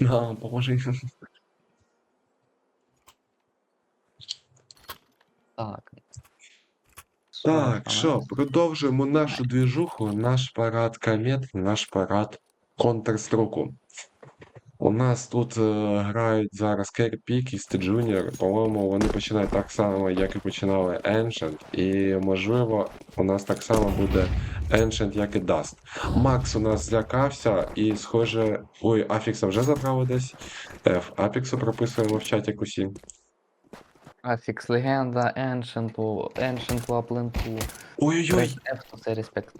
На, поможи. Так. Так, що, продовжуємо нашу двіжуху, наш парад комет, наш парад Counter-Strike. У нас тут е, грають зараз Керпік і Джуніор. По-моєму, вони починають так само, як і починали Ancient. І можливо, у нас так само буде Ancient, як і Dust. Макс у нас злякався, і схоже. Ой, Афікса вже забрали десь. F. Афіксу прописуємо в чаті кусі. Афікс, легенда, Ancient, Ancient Лапленту. Ой-ой-ой!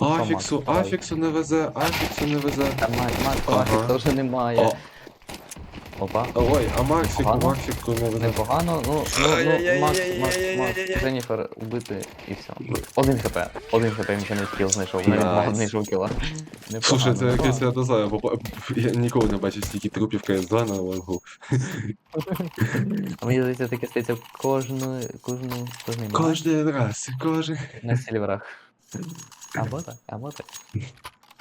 Афіксу, Афіксу не везе, Афіксу не везе. Там Макс, Макс, Ага. Афікса вже немає. О, Опа. ой, а Максику, Погано? Максику не. Непогано, ну, ну, ну, Макс, Макс, Макс, Дженніфер убити і все. Один хп, один хп, він ще не кіл знайшов, навіть два знайшов кіла. Слушай, це якесь я не знаю, бо я ніколи не бачив стільки трупів КС2 на лангу. А мені здається, таке стається кожну, кожну, кожний матч Кожен раз, кожен. на сільверах. Або так, або так.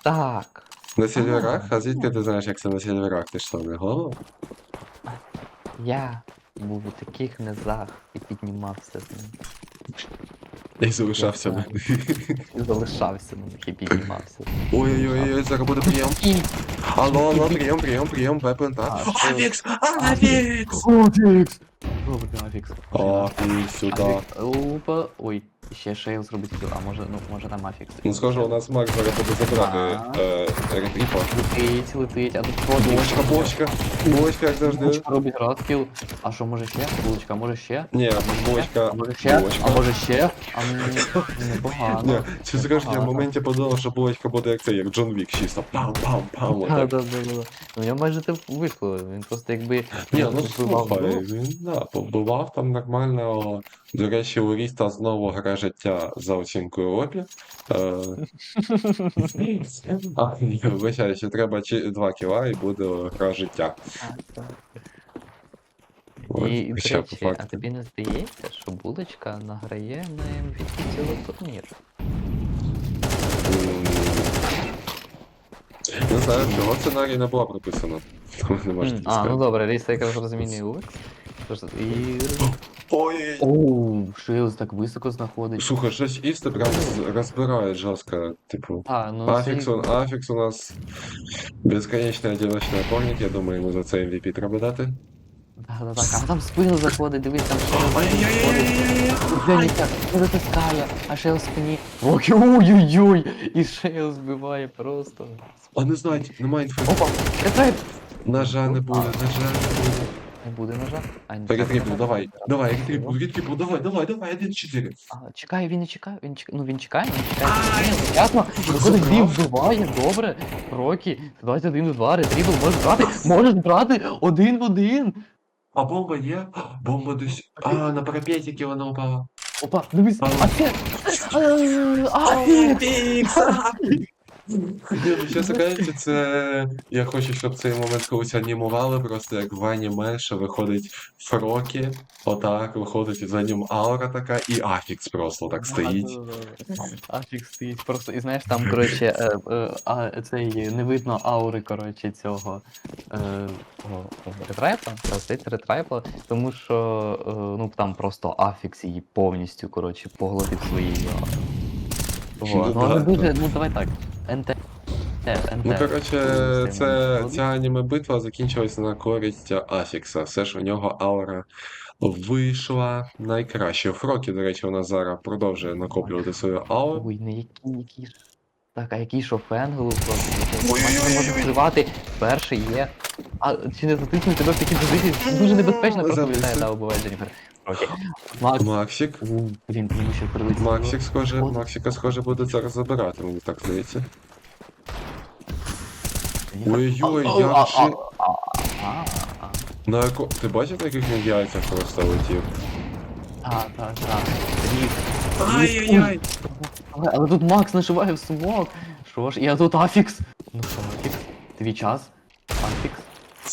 Так. На сільверах? А звідки ти знаєш, як це на сільверах? Ти що, не голова? Я був у таких низах і піднімався з ним. І залишався. Я І залишався на них і піднімався. Ой-ой-ой, зараз буде прийом. Алло, алло, прийом, прийом, прийом, вепен, так? Афікс! Афікс! Афікс! Добре, Афікс. Афікс, сюди. Опа. Ой, ще шейл зробить кіл, а може, ну, може там Афікс. Ну, схоже, у нас Макс зараз буде забирати А. е, ретріпа. Летить, летить, а тут що? Бочка, бочка, бочка, як завжди. Булочка робить раз кіл. А що, може ще? Булочка, може ще? Ні, бочка, А може ще? бочка. А може ще? А м, непогано. Ні, чи скажеш, я в Непогано. моменті подумав, що булочка буде як це, як Джон Вік, чисто пам-пам-пам. Отак. да, да, да. Ну, я майже те вийшло. Він просто якби Ні, ну вбивав слухай, він да, побував там нормально. До речі, у Ріста знову гра життя за оцінкою Опі. Е, А, вибачаю, ще треба чи- два кіла і буде гра життя. От, І, до ще по речі, а факту. тобі не здається, що булочка награє на MVP цілого турніру? М, Не знаю, цього сценарію не було прописано. Тому не можете М, А, ну сказати. добре, Ріса якраз. Тож, І... Ой, Оу, Шейлз так високо знаходить. Слухай, щось Істи прям з- розбирає жорстко, типу. А, ну Афікс, це... у- Афікс у нас безконечний одиночний опорник, я думаю, йому за це MVP треба дати. Да, да, так, а там спину заходить, дивись, там Шейлз заходить. Не затискає, а Шейл в спині. Ой, ой-ой-ой, і Шейл збиває просто. А не знаю, немає інфи. Опа, ретрайп! Ножа не буде, ножа не буде. Не буде ножа? А, Ретріпл, так, давай, так, давай, так, ретріпл, ретріпл, давай, давай, давай, 1-4. А, чекає, він не чекає, він чекає, ну він чекає, він чекає. Ні, Ясно, виходить дві вбиває, добре. Рокі, давайте один у два, ретрібл, можеш брати, можеш брати один в один. А бомба є? Бомба десь. А, на парапетики вона упала. Опа, дивись, а це... А, Афікс! Ні, ну, чесно кажучи, це. Я хочу, щоб цей момент колись анімували, просто як в аніме, що виходить Фрокі, отак, виходить із анім аура така, і Афікс просто так стоїть. Афікс стоїть просто, і знаєш, там, коротше, е, е, цей, не видно аури, коротше, цього е, ретрайпа, стоїть ретрайпа, тому що, ну, там просто Афікс її повністю, коротше, поглотив своєю аурою. Ну Ну, але дуже, ну, давай так, НТ, НТ. Ну, коротше, це, ця аніме битва закінчилася на користь Афікса. Все ж у нього аура вийшла найкраще. Фрокі, до речі, вона зараз продовжує накоплювати свою ауру. Ой, не який, який ж. Так, а який шофенгл просто може вживати. Перший є. А чи не затиснуть тебе в такій позиції? Дуже небезпечно просто Зависи. вилітає, да, убиває Дженніфер. Окей. Макс. Максик. У, Блін, йому ще прилетіло. Максик схоже, От. Максика схоже буде зараз забирати, мені так здається. Ой-ой, А, як а, же- а, а, а, На яко... Ти бачив, на яких він яйцях просто летів? Так, так, так. Рік. Ай-яй-яй! Але, але тут Макс нашиває в смок. Що ж, я тут Афікс. Ну що, Афікс? Твій час? Афікс?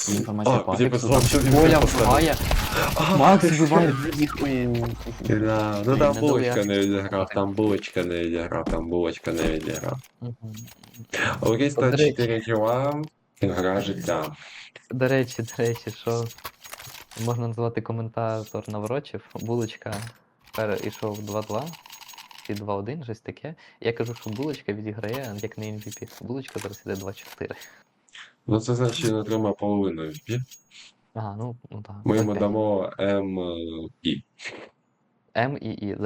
Інформація А, вбиває. Макс вбиває. Да, ну там не булочка не відіграв, там булочка не відіграв, там булочка не відіграв. Ріста До речі. 4 кіла, Гра життя. До речі, до речі, що можна назвати коментатор наврочив, булочка пер- ішов 2-2 чи 2-1, щось таке. Я кажу, що булочка відіграє як на MVP. Булочка зараз іде 2-4. Ну це значить він отримає половину FP. Ага, ну, ну так. Ми йому дамо М і. М і І.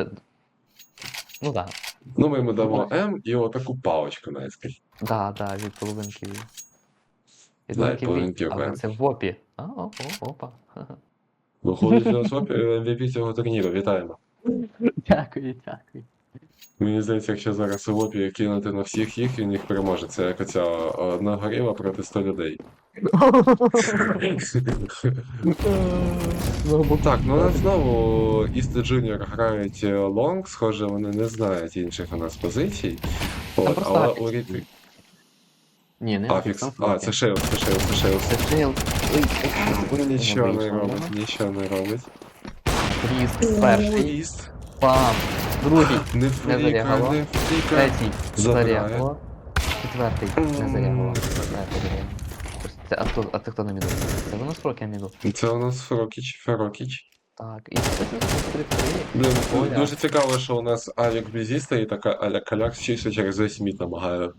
Ну так. Ну, ми йому дамо М і отаку паличку навіть. Да, да, від половинки Від Да, половинки половинки Ві. Це в опі. А, о, о, опа. Виходить у нас MVP цього турніру. Вітаємо. Дякую, дякую. Мені здається, якщо зараз у лобі кинути на всіх їх, він їх переможе. Це як оця одна горіла проти 100 людей. Так, ну нас знову East Junior грають е, лонг, схоже, вони не знають інших у нас позицій. От, просто але Афікс. у Ріти. Ні, не Афікс. А, це Шейл, це Шейл, це Шейл. Це Шейл. Ой. Нічого не робить, нічого не робить. Тріс, перший, Іст. пам, другий, Не фріка, зарягало. не фріка. третій, зарягло, четвертий, не зарягло. А, хто, а це хто на міду? Це воно спроки на міду. Це у нас Фрокіч, Ферокіч. Так, і це Блін, Оля. дуже цікаво, що у нас Авік Бізі стоїть, така аля Каляк чисто через весь міт намагає.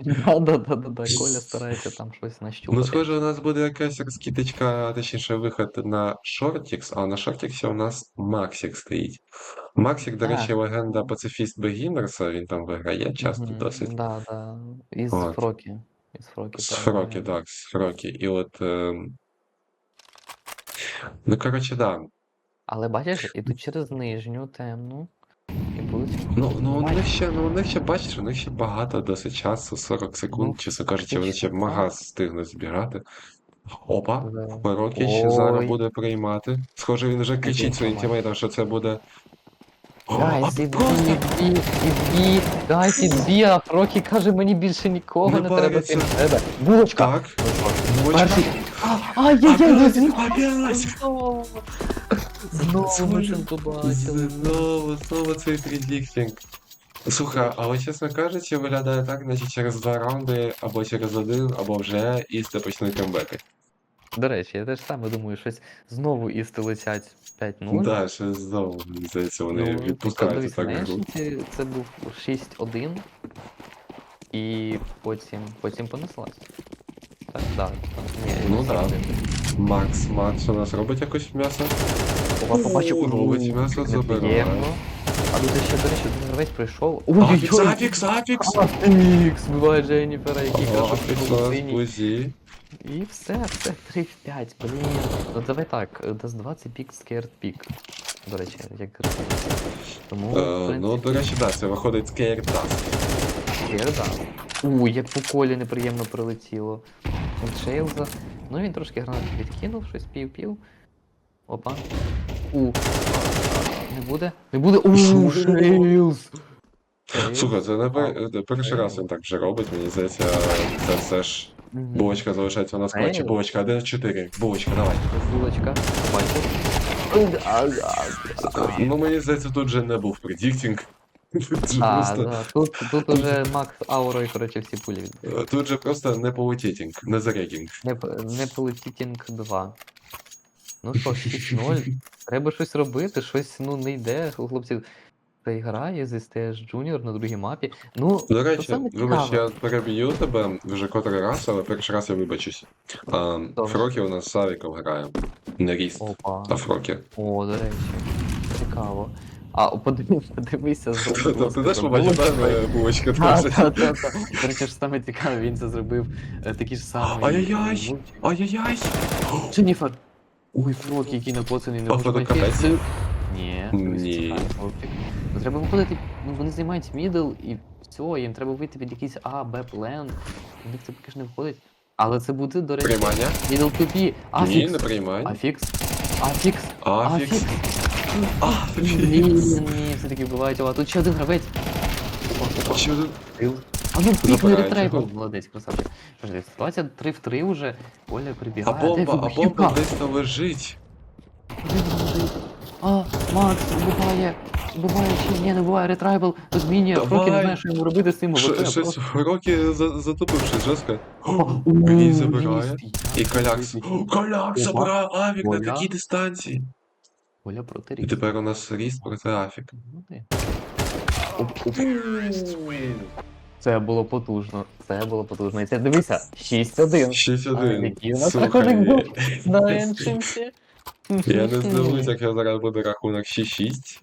Да, да, да, да, да, Коля старається там щось нащупати. Ну, схоже, у нас буде якась розкидочка, точніше, виход на Shortix, а на Shortix у нас Максик стоїть. Максик, до речі, легенда пацифіст Бегінерса, він там виграє часто досить. Да, да. Із. Фрокі. Із Фрокі. З перемагає. Фрокі, так, з Фрокі. І от. Ну, коротше, да. Але бачиш, ідуть через нижню темну. І будуть. Ну, ну, у них ще, ну, у них ще, бачиш, у них ще багато досить часу, 40 секунд, Ну, чесно кажучи, вони ще в фактично, магаз встигнуть збігати. Опа, Да. Ой. зараз буде приймати. Схоже, він вже кричить своїм давай. тімейтам, що це буде. О, Гайс, а іди, просто іди, іди, гайс, іди, а Фрокі каже, мені більше нікого Не не, треба париться. крім тебе. Булочка! так. Булочка. Перший. Ай-яй-яй, Опять, знову! це побачили. Знову, знову цей предіктінг. Слухай, але чесно кажучи, виглядає так, наче через два раунди, або через один, або вже істи почнуть камбекати. До речі, я теж саме думаю, щось знову істи летять 5-0. Да, ще знову, мені здається, вони Ну, відпускають так гру. Це був 6-1, і потім, потім понеслась. Так, да, ні, Ну да. Макс, Макс у нас робить якось м'ясо? Ова, побачив, робить м'ясо, забирає. А тут ще, до речі, один гравець прийшов. Афікс, Ой-ой-ой! Афікс, Афікс! Афікс! Збиває Дженніфера, який каже, що Афікс був синій. бузі. І все, все, 3 в 5, блін. Ну давай так, Даст 2 це пік скерт пік. До речі, як Тому, в Е, принципі, Ну, до речі, так, це виходить Scare Dust. Скерда. У, як по колі неприємно прилетіло. Шейлза. Ну він трошки гранат відкинув, щось пів-пів. Опа. У. Не буде? Не буде? У, Шейлз! Слухай, це не пер- перший раз він так вже робить, мені здається, це все ж Мгм. булочка залишається у нас в клатчі. Ей. Булочка 1-4. Булочка, давай. Булочка. Бачив. Ну, мені здається, тут вже не був предіктінг. Тут А, просто, да. Тут, тут уже Макс Аурой, коротше, всі пулі відбив. е, тут же просто не полетітінг, не зарекінг. Не, не полетітінг 2. Ну що, 6-0. Треба щось робити, щось ну не йде. У хлопців та грає з STS Junior на другій мапі. Ну, До речі, вибач, я переб'ю тебе вже котрий раз, але перший раз я вибачусь. А, Фрокі у нас з Савіком грає. Не Ріст, Опа. а Фрокі. О, до речі. Цікаво. А, о, подивись, подивися з Ти теж побачив, так, е, булочка Так, теж? так, так, так. До речі, ж саме цікаве, він це зробив е, такі ж самі. Ай-яй-яй! Ай-яй-яй! Дженніфер! Ой, Фрок, який накоцаний, не може. Ні, Ні. Ну, треба виходити, ну вони займають мідл і все, їм треба вийти від якийсь А, Б плен. У них це поки ж не виходить. Але це буде, до речі, Приймання? мідл тупі. Ні, не приймання. Афікс. Афікс. Афікс. Ні, Афікс. ні, все-таки вбивають. А тут ще один гравець. О, Ще один. А ну пікний Забирають ретрейбл. його. Молодець, красавчик. Подожди, Ситуація 3 в 3 уже. Оля А прибігає. Бомба, а бомба десь там лежить. А, Макс, буває, буває чи ні, не буває ретрайбл, змінює, Фрокі не Давай. знає, що йому робити з цим Ш-. Щось роки за- затупивши жорстко. О, Мені забирає. І Колякс. О, Коляк Ого. забирає Авік на Коля. такій дистанції. Оля проти І ріст. тепер у нас ріст проти Афік. Ну, ти. Оп, оп. Це було потужно. Це було потужно. І це дивися, 6-1. 6-1. який у нас Слухай, рахунок був на еншенті. Я не здивуюсь, як я зараз буде рахунок 6-6.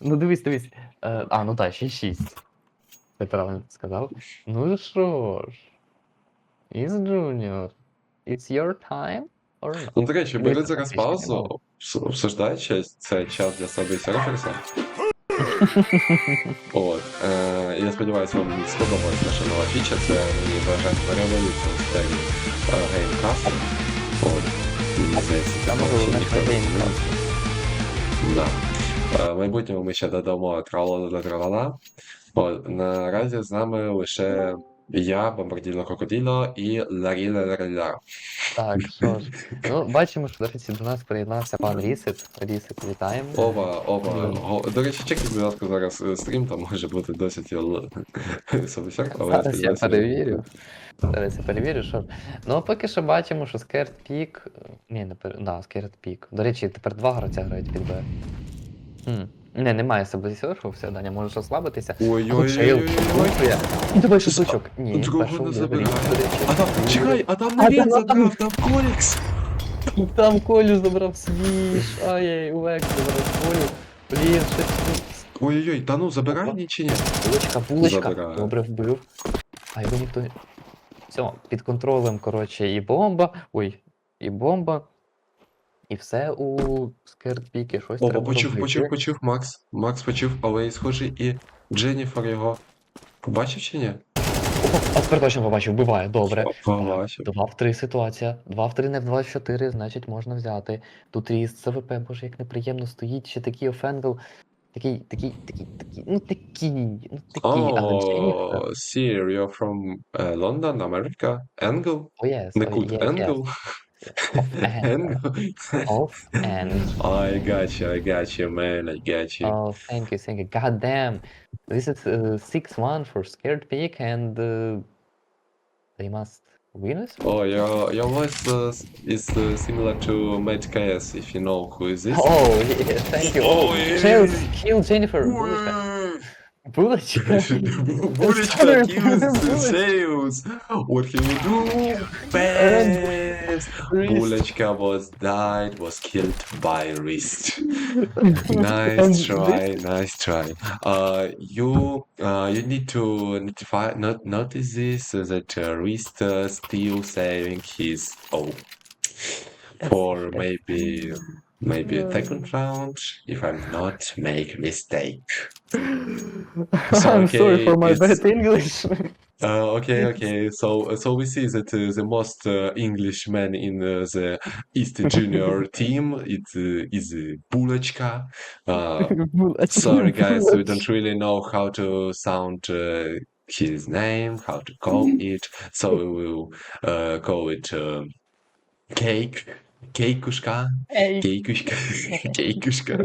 Ну дивись, дивись. Е, а, ну так, 6-6. Ти правильно сказав. Ну що ж. Is Junior. It's your time? Ну, до речі, бери зараз паузу, обс- обсуждай це час для себе серферса. От. Е, я сподіваюся, вам сподобалась наша нова фіча. Це мені вважається революція в сфері е, геймкасту. От. Мені здається, ще ніхто не Да. Е, В майбутньому ми ще додамо тралала тралала. От. Наразі з нами лише я, Бомбарділо Крокоділо і Ларіла Ларіла. Так, що ж. Ну, бачимо, що, до речі, до нас приєднався пан Рісет. Рісет, вітаємо. Ова, ова. Го- До речі, чекайте, будь ласка, зараз е, стрім, там може бути досить л- собісяк, але Зараз я сподіваюся, перевірю. Зараз я перевірю, що. Ну, а поки що бачимо, що Скерт Пік. Ні, не пер... Да, Скерт Пік. До речі, тепер два гравця грають під Б. Хм. Не, немає себе серфу, все, Даня, можеш ослабитися. Ой-ой-ой-ой-ой. Ну давай шуточок. Ні, до речі. А там, чекай, а там він забрав, там Колікс. Там Колю забрав свіж. Ай-яй, Увек забрав Колю. Блін, щось. Ой-ой-ой, та ну забирай ні чи ні? Булочка, булочка. Добре вбив. А його ніхто. не- Все, під контролем, коротше, і бомба. Ой, і бомба. І все у скертпіки. Щось Опа, треба почув, робити. почув, почув Макс. Макс почув, але схожий і Дженніфер його. Побачив чи ні? Опа, а тепер точно побачив, вбиває, добре. Побачив. Два в три ситуація. Два в три, не в два в чотири, значить можна взяти. Тут ріст ЦВП, боже, як неприємно стоїть, ще такий офенгл. Такий, такий, такий, такий, ну такий, ну такий, але Дженніфер. Oh, you're from uh, London, America. Angle? Oh, yes, oh, кут, yes, yes. Angle? Off and, off and. I got you. I got you, man. I got you. Oh, thank you, thank you. God damn, this is uh, six one for scared pig, and uh, they must win us. Oh, your your voice uh, is uh, similar to Matt KS, if you know who is this. Oh, yeah, thank you. Oh, yeah. Kill, kill Jennifer. Bullet. Bullet kills Sales. What can you do? Bang. Best. Bulletcha was died, was killed by wrist. Nice try, nice try. Uh, you uh, you need to notify not notice this uh, that uh, wrist uh, still saving his oh for maybe maybe a second round if I'm not make mistake. So, I'm sorry for my bad English. Uh, okay, okay. So, so we see that uh, the most uh, English man in uh, the East Junior team it, uh, is uh, Bulachka. Uh, sorry, guys, we don't really know how to sound uh, his name, how to call it. So we will uh, call it uh, Cake, Keikushka, Keikushka, Keikushka.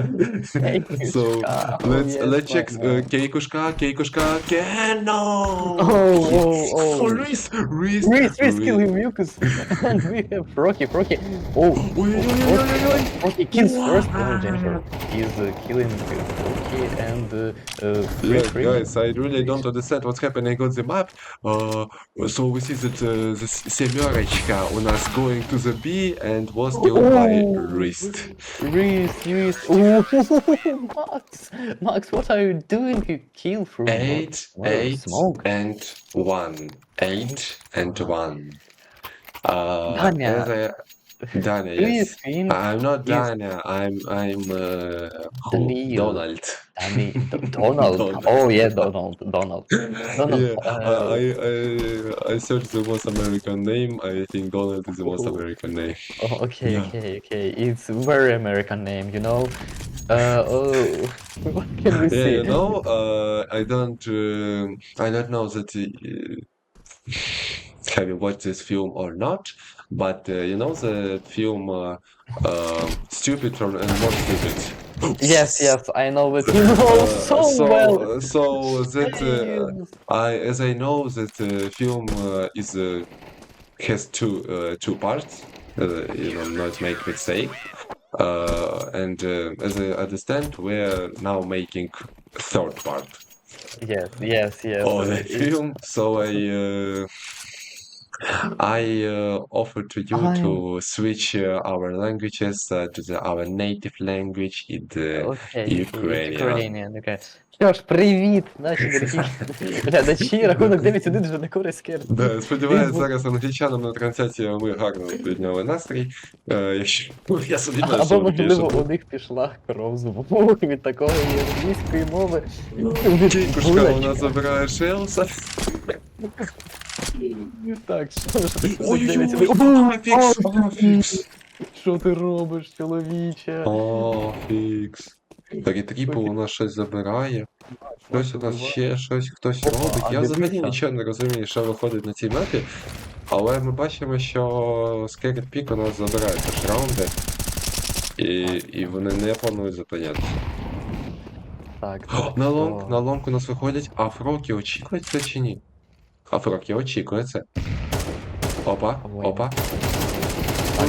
So Oh, let's yes, let's check uh. Keikushka, Keikushka, Cannon. Oh, oh, oh. Oh, Reese, Reese, Reese, Reese, kill him, Mucus. and we have Rocky, Rocky. Oh, oi, oi, oi. Rocky kills first. Oh, Jennifer is uh, killing Rocky and uh, uh, Yeah, Reese, Reese. guys, I really don't understand what's happening on the map. Uh, so we see that uh, the Semyorechka on us going to the B and was killed by. Wrist. Reese, Reese. Oh, Max, Max, what are you doing? You kill through Eight, wow, eight, smoke. and one. Eight and one. Uh, Dania. as I- Dania, yes. think I'm not Yes. Dania. I'm I'm uh, who? Daniel. Donald. Danny, Donald? Donald. Oh yeah, Donald, Donald. Donald. Yeah, uh, I, I I searched the most American name. I think Donald is the most Oh. American name. Oh, okay, Yeah. okay, okay. It's very American name, you know. Uh, oh, what can we Yeah, say? you know, uh, I don't uh, I don't know that uh, have you watched this film or not, but uh, you know the film uh, uh, Stupid and More Stupid. Yes, yes, I know it. You know so, so, well. so that uh, I, as I know, that uh, film uh, is uh, has two uh, two parts. Uh, you know, not make mistake. Uh, and uh, as I understand, we're now making third part Yes, yes, yes. of the film. So I uh, I uh, offer to you I- to switch uh, our languages uh, to the, our native language in the Окей, Ukrainian. Ukrainian, окей. Що ж, привіт, наші дорогі глядачі, рахунок 9-1 вже на користь Керн. Да, був- зараз англічанам на трансляції ми гарно підняли настрій. Е, якщо ну, я собі Або, що можливо, пишу. у них пішла кров з вух від такої англійської мови. Кішка Булечка. вона забирає Шелса. Так, що ж, Ой-ой-ой, 9-1. Афікс, О, Афікс. Що ти робиш, чоловіче? О, фікс. Так і тріпл у нас щось забирає. Хтось у нас ще щось хтось робить. Я взагалі нічого не розумію, що виходить на цій мапі. Але ми бачимо, що Scary Peak у нас забирає теж раунди. І, і вони не планують зупинятися. Так, О, На лонг, на лонг у нас виходять, а Фрокі очікується чи ні? А Фрокі очікується. Опа, Ой. опа. Так,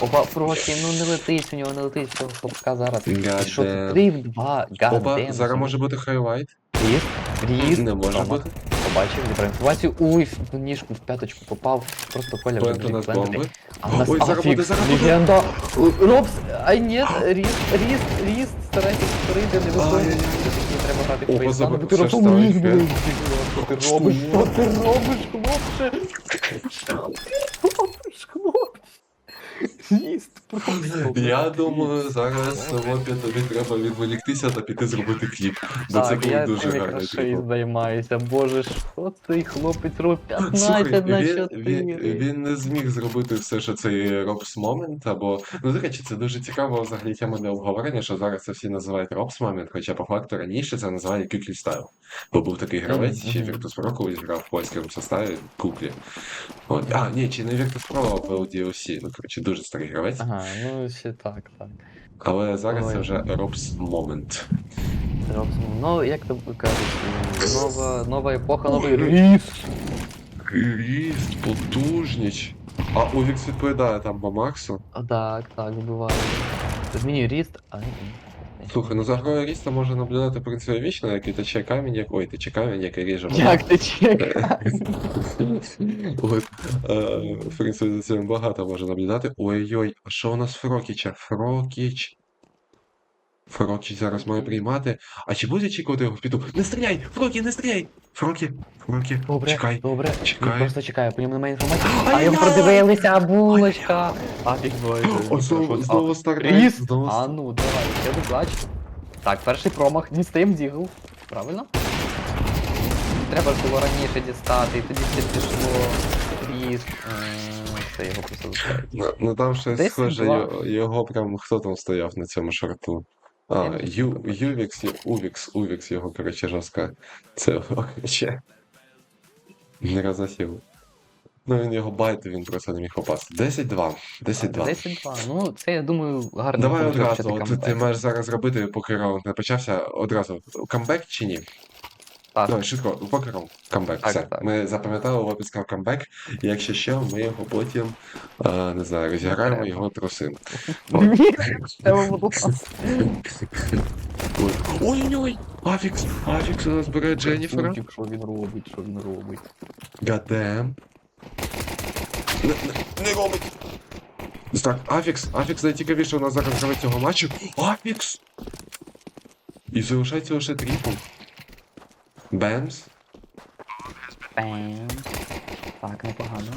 опа, опа, проки, ну не летить у нього, не летить цього хлопка зараз. І що це Гадем. 3 в 2, Опа, гадем. зараз може бути хайлайт. Ріст, ріст. Не може Промах. бути. Побачив, зібрав інформацію. В ніжку, в п'яточку попав. Просто Коля вже Плент у нас блін, бомби. А в нас Ой, зараз буде, Афікс, зараз буде. легенда. Робс, ай ні, ріст, ріст, ріст, старайся скорити, не виходить. Ай-яй-яй. Треба дати твої заб- бо ти все ж ставить блін. Що ти робиш? Що ти робиш, хлопче? Що ти робиш, хлопче? Просто. Я думаю, зараз Вопі тобі треба відволіктися та піти зробити кліп. Бо це Так, я дуже цим гарний якраз ще кліп. займаюся. Боже, що цей хлопець робить? Слухай, 15 на він, 4. він, не зміг зробити все, що цей Робс Момент, або. Ну, до речі, це дуже цікаво взагалі тема для обговорення, що зараз це всі називають Робс Момент, хоча по факту раніше це називали Кюклі Стайл. Бо був такий гравець, ще мгм. Virtus Pro колись грав в польському составі Куклі. От. А, ні, чи не Virtus Pro, а в LDLC. Ну, коротше, дуже старий гравець. Ага, ну ще так, так. Але зараз це Ой. вже Робс Момент. Робсон, Ну, як то кажуть, нова, нова епоха, новий ріст. Ріст, потужніч. А Увікс відповідає там по Максу. Так, так, буває. Змінюю ріст, а ні. Слухай, ну за грою Ріста можна наблюдати в принципі вічно, як і тече камінь, як. Ой, тече камінь, який ріже. Як ти чекаєш? От, е, в принципі, за цим багато можна наблюдати. Ой-ой, а що у нас Фрокіча? Фрокіч. Фрокіч зараз має приймати. А чи буде очікувати його в піду? Не стріляй! Фрокі, не стріляй! Фрокі, Фрокі, Добре, чекай. добре. чекай. Він просто чекає, по ньому немає інформації. А його продивилися, булочка. А фіг О, знову, знову старт. Знову А ну, давай, я не плач. Так, перший промах, дістаємо дігл. Правильно? Треба ж було раніше дістати, і тоді все пішло. Ріст. Це його просто. Ну, ну там щось схоже, його, його прям хто там стояв на цьому шорту. А, Ю, Ювікс, Увікс, Увікс його, коротше, жорстка. Це, коротше, не розосів. Ну він його байт, він просто не міг попасти. 10-2, 10-2. 10-2. Ну, це, я думаю, гарно Давай одразу, от ти маєш зараз зробити, поки раунд не почався, одразу камбек чи ні? Так. Давай, швидко, раунд, камбек, Так, все. так. Ми запам'ятали, Лопес сказав камбек, і якщо що, ми його потім, е, не знаю, розіграємо його труси. Ой, Ой-ой-ой! Афікс! Афікс у нас бере Дженніфера. Що він робить, що він робить. Гадем. Не робить. Так, Афікс, Афікс найцікавіше у нас зараз гравець цього матчу. Афікс! І залишається лише тріпл. Бемс. Бем. Так, непогано.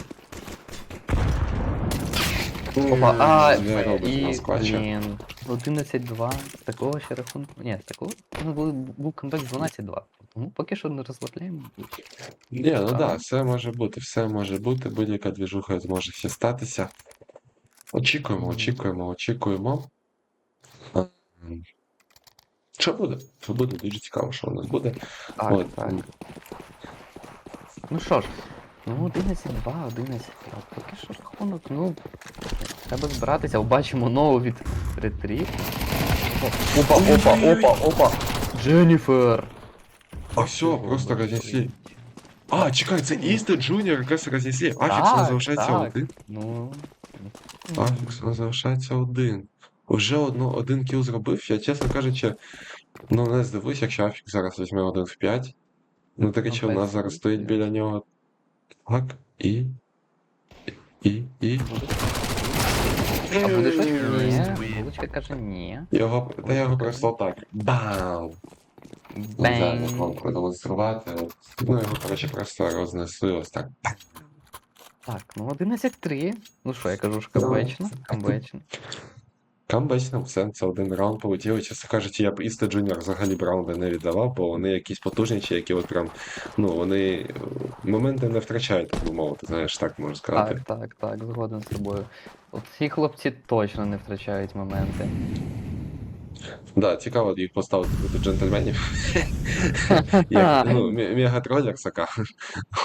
Опа, а, не робить і, нас блін, 11-2, з такого ще рахунку, ні, з такого, ну, був, був камбек 12-2, тому поки що не розслабляємо. Ні, ну Так. да, все може бути, все може бути, будь-яка двіжуха зможе ще статися. Очікуємо, очікуємо, очікуємо. Що буде? Що буде? Дуже цікаво, що у нас буде. Так, От, так. Ну що ж, ну 11-2, 11 поки що рахунок, ну, треба збиратися, бачимо нову від Ретріт. Опа, опа, опа, опа. Дженніфер. А все, просто рознесли. А, чекай, це Істи Джуніор, якраз рознесли. Афікс Так, нас залишається так. один. Ну. Афікс нас залишається один. Уже одно, один кіл зробив, я чесно кажучи, ну не здивуюсь, якщо Афікс зараз візьме один в 5. Ну, до речі, у нас зараз стоїть біля нього. Так, і. І. І. А буде щось? Ні. Булочка каже ні. Його, та його просто так. Бам! Не знаю, як вам продемонструвати. Ну, його, коротше, просто рознесли ось так. Так, ну 11-3. Ну що, я кажу ж камбечно, камбечно. Камбечним все, це один раунд полетіли. Чесно кажучи, я б Іста Джуніор взагалі б раунди не віддавав, бо вони якісь потужніші, які от прям, ну, вони е, моменти не втрачають, так би мовити, знаєш, так можна сказати. Так, так, так, згоден з тобою. От ці хлопці точно не втрачають моменти. Да, цікаво їх поставити до джентльменів. Як, ну, мегатролер сака.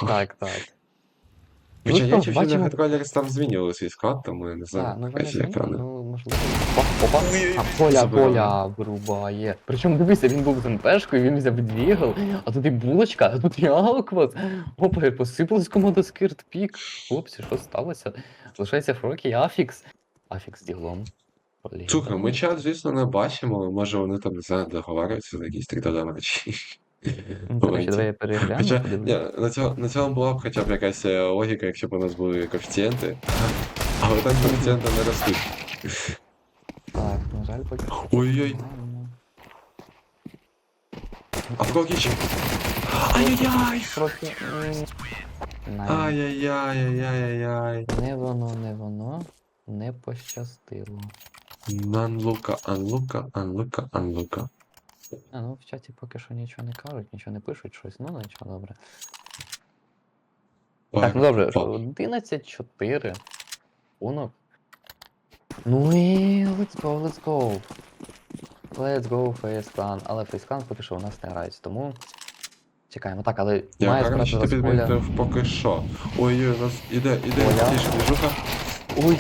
Так, так. Ну Хоча я чув, що бачимо- мегатролер там змінювали свій склад, тому я не знаю. ну вони змінили, ну можливо. Опа, опа. А поля, Забирали. поля вирубає. Причому дивися, він був з МПшкою, він взяв двігл, а тут і булочка, а тут і Алквас. Опа, і посипалась команда Скирт Пік. Хлопці, що сталося? Залишається Фрокі і Афікс. Афікс з діглом. Блін. Слухай, ми чат, звісно, не бачимо, може вони там, не знаю, договарюються за якісь 3 долари Ну, речі, давай я перегляну. Хоча, ні, на цьому, на цьому була б хоча б якась логіка, якщо б у нас були коефіцієнти. Але там коефіцієнти не ростуть. Так, на жаль, поки. Ой-ой, а Прокіч? Ай-яй-яй! Трохи. м, навіть Ай-яй-яй-яй-яй-яй. Не воно, не воно. Не пощастило. Нанлука, анлука, анлука, анлука. А, ну в чаті поки що нічого не кажуть, нічого не пишуть щось, ну нічого добре. Так, ну добре, пак. 11-4. Пунок. Ну і let's go, let's go. Let's go, FaceClan. Але FaceClan поки що у нас не грають, тому чекаємо. Так, але Я має гарно, що ти підмітив поки що. Ой-ой, у нас іде, іде, Оля. тіш, движуха. Ой,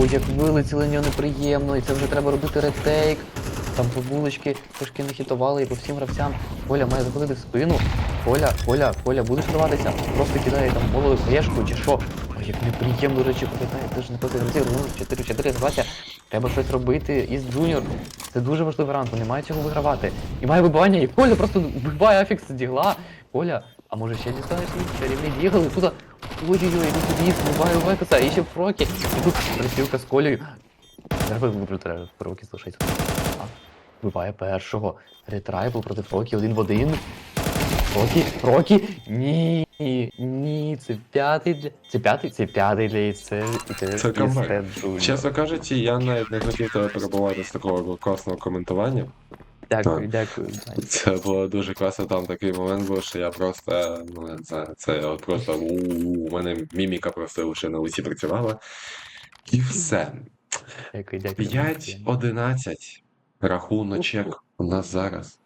ой, як вилетіли нього неприємно, і це вже треба робити ретейк. Там по трошки не хітували і по всім гравцям. Коля має заходити в спину. Коля, Коля, Коля, будеш рватися? Просто кидає там голову хаєшку чи що. Ой, як неприємно, речі, повертає теж не проти гравців. Ну, 4-4 здавайся. Треба щось робити із Джуніор. Це дуже важливий раунд, вони мають його вигравати. І має вибивання, і Коля просто вбиває афікс дігла. Коля, а може ще дістанеш чарівний дігл, і тут Ой-ой-ой, тут віз, вбиваю Векаса, і ще Фрокі. І тут присілка з Колею. Треба вибрати Фрокі залишається. А, Вбиває першого. Ретрайбл проти Фрокі один в один. Фрокі, Фрокі, ні, ні, це п'ятий для... Це п'ятий, це п'ятий для і це... І це, Це Джуніор. Чесно кажучи, я навіть не хотів тебе перебувати з такого класного коментування. Дякую, дякую. Це було дуже класно, там такий момент був, що я просто, ну не знаю, це от просто у у мене міміка просто лише на лиці працювала. І все. Дякую, дякую. 5-11. Рахуночок у нас зараз.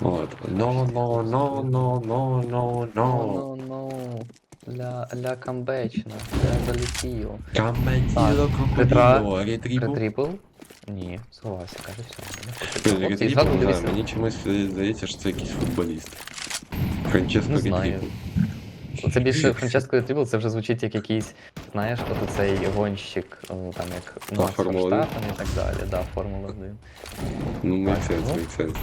От. No, no, no, no, no, no, no. Ну, ну, ля, ля камбечна, ля залетів. Камеділо Петра, крокодило, ретрібл. Ретрипл? Ні, сховався, каже, все. не хочу. Блін, Хлопці, Ретрібл, зразу не знаю, дивися. мені чомусь здається, що це якийсь футболіст. Франческо Не знаю. Ретрібл. Це більше Франческо Ретрипл, це вже звучить як якийсь, знаєш, от цей гонщик, ну, там як Макс Формула Ферштапен і так далі, да, Формула 1. Ну, make Так, sense, ну. sense.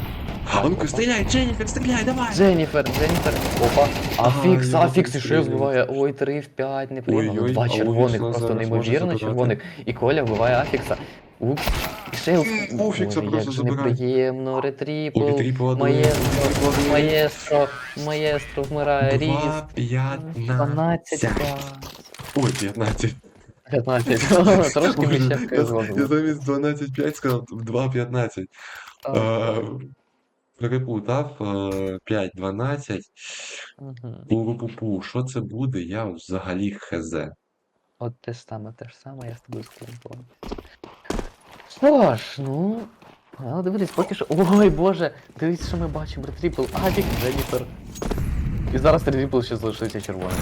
А ну-ка, стріляй, Дженніфер, стріляй, давай! Дженніфер, Дженніфер, опа, Афікс, Ай, Афікс і Афікс ще стріляє. вбиває, ой, 3 в 5, неприємно, Ой-ой, два червоних, просто зараз неймовірно червоних, і Коля вбиває Афікса. Упс, і ще М, Офікса Боже, просто як же забирає. неприємно, ретріпл, У Ретрібл один, Маєстро, один. маєстро, маєстро вмирає, різ, Два, 12, п'ятнадцять. Ой, 15. 15, трошки я, замість 12-5 сказав 2-15. Е, Переплутав е, 5-12. Пу-пу-пу, що це буде, я взагалі хз. От те ж саме, те ж саме, я з тобою складу. Що ж, ну. Ну, дивись, поки що. Ой, боже, дивись, що ми бачимо, ретріпл, Авік, Дженніфер. І зараз ретріпл ще залишився червоним.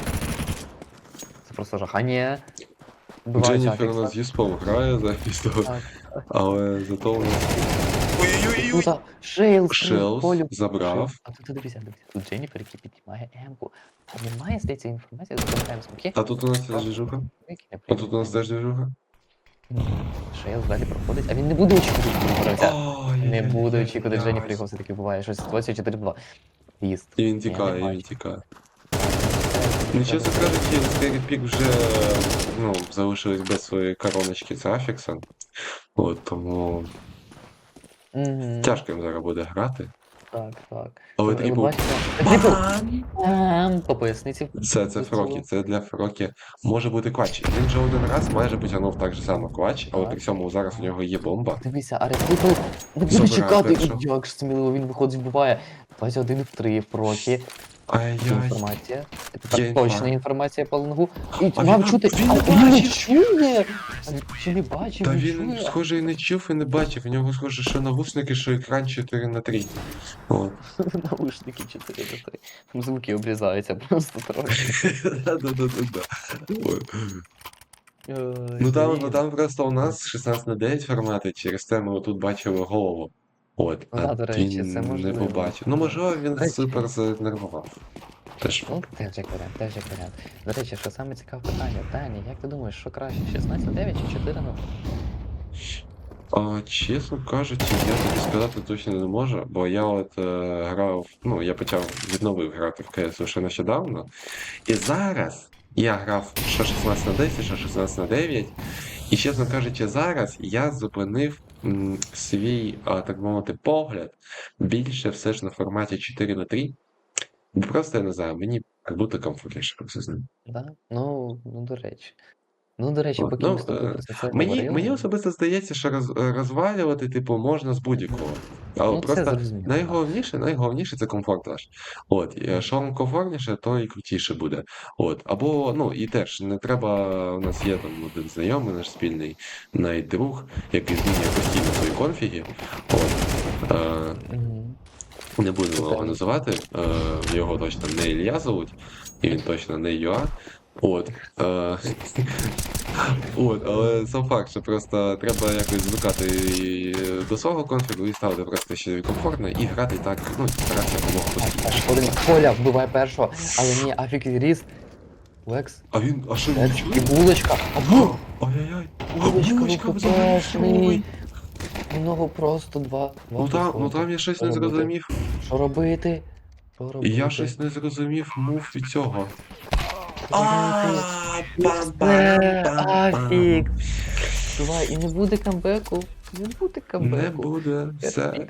Просто жах. А ні. Вбивають Дженніфер у нас Юспом грає замість того, але зато у нас Ой-ой-ой. А, полю. забрав. А тут дивися. Тут Дженніфер, який піднімає Емку. Там немає, здається, інформації, запам'ятаємо смоки. А тут у нас теж движуха. А тут у нас теж движуха. Шейл далі проходить, а він не буде очікувати, гравця. Не буде очікувати, Дженні блядь. приїхав, все-таки буває щось ситуація 4-2. Фіст. І він тікає, і він тікає. Ну, чесно кажучи, Скері Пік вже ну, залишились без своєї короночки з Афікса. От, тому Мгм. тяжко їм зараз буде грати. Так, так. Але бачите, Трипл! Ам, По поясниці. Це, це Фрокі, це для Фрокі може бути клач. Він вже один раз майже потягнув так же само клач, але при цьому зараз у нього є бомба. Дивися, а Трипл не буде Забирає чекати, першого. як ж сміливо він виходить, вбиває. 21 в 3 в прокі. Ай-яй. Інформація. Є Тепер інфа. точна інформація по лонгу. І А мав він- чути, він а не він не бачить. чує! А Чи не бачив, Та не він, чує. схоже, і не чув, і не бачив. У нього, схоже, що навушники, що екран 4 на 3. От. Наушники 4 на 3. Звуки обрізаються просто трохи. Да-да-да-да-да. Ой. Ой, Ну там, блін. ну там просто у нас 16 на 9 формати, через те ми тут бачили голову. От, а да, до речі, він це не можливо. побачив. Ну, можливо, він речі. супер занервував. Теж Ну, теж як варіант, теж як варіант. До речі, що саме цікаве питання, Дані, як ти думаєш, що краще, 16 9 чи 4 0? А, чесно кажучи, я тобі сказати точно не можу, бо я от е, грав, ну, я почав відновив грати в КС лише нещодавно. І зараз я грав що 16 на 10, що 16 на 9. І чесно кажучи, зараз я зупинив свій, так мовити, погляд більше все ж на форматі 4 на 3. Бо просто я не знаю, мені як будто комфортніше просто з ним. Да? Ну, ну, до речі. Ну, до речі, От, поки ми ну, тобою е, про це Мені, говорили, мені особисто здається, що роз, розвалювати, типу, можна з будь-якого. Але ну, це просто зрозуміло. найголовніше, найголовніше це комфорт ваш. От, і, е, що вам комфортніше, то і крутіше буде. От, або, ну, і теж не треба. У нас є там один знайомий наш спільний, навіть друг, який змінює постійно свої конфіги. От, е, Мгм. не будемо його називати. Е, його точно не Ілля зовуть, і він точно не Юа. От. Е, от, але сам факт, що просто треба якось звикати і до свого конфігу і ставити просто ще комфортно і грати так, ну, старатися якомога Так, постійніше. так, Коля вбиває першого, але ні, Афік ріс. Лекс, А він, а що він Лекс і булочка. Абу! Ай-яй-яй. Булочка, Булочка ну. У нього просто два. два Ну там, ну підходи. там я щось не Що робити? зрозумів. Що робити? Що робити? я щось не зрозумів мув від цього. Афік. Давай, і не буде камбеку. Не буде Не буде. Все.